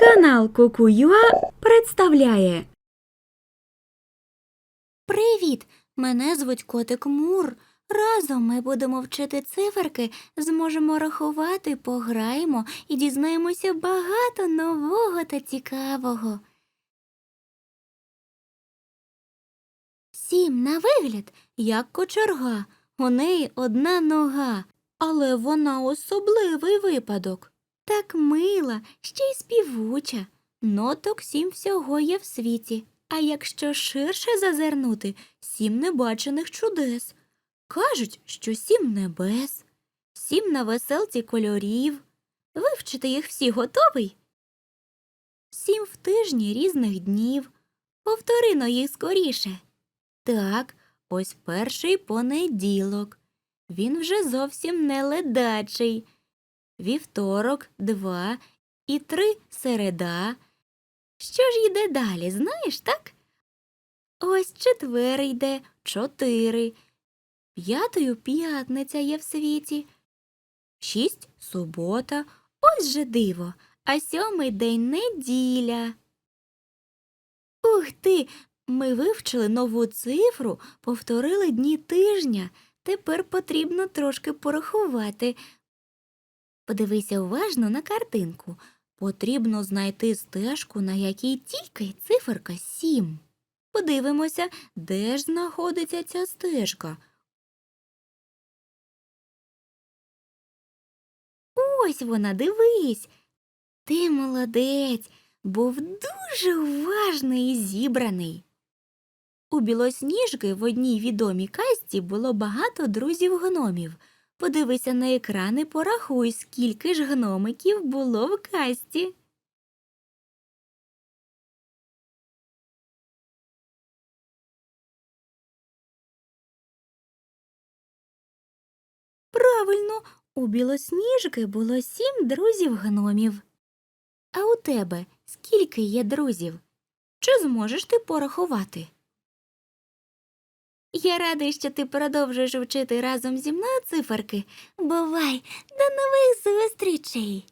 Канал Кукуюа представляє Привіт! Мене звуть Котик Мур. Разом ми будемо вчити циферки, зможемо рахувати, пограємо і дізнаємося багато нового та цікавого. Сім на вигляд, як кочерга. У неї одна нога, але вона особливий випадок. Так мила, ще й співуча. Ноток сім всього є в світі. А якщо ширше зазирнути, сім небачених чудес. Кажуть, що сім небес, сім на веселці кольорів. Вивчити їх всі готовий? Сім в тижні різних днів. Повторино їх скоріше. Так, ось перший понеділок. Він вже зовсім не ледачий. Вівторок, два і три середа. Що ж йде далі, знаєш, так? Ось четвер йде чотири. П'ятою п'ятниця є в світі. Шість субота. Ось же диво. А сьомий день неділя. Ух ти! Ми вивчили нову цифру, повторили дні тижня. Тепер потрібно трошки порахувати. Подивися уважно на картинку. Потрібно знайти стежку, на якій тільки циферка сім. Подивимося, де ж знаходиться ця стежка. Ось вона, дивись. Ти молодець, був дуже уважний і зібраний. У білосніжки в одній відомій казці було багато друзів гномів. Подивися на екран і порахуй, скільки ж гномиків було в касті. Правильно, у білосніжки було сім друзів гномів. А у тебе скільки є друзів? Чи зможеш ти порахувати? Я радий, що ти продовжуєш вчити разом зі мною циферки. Бувай, до нових зустрічей.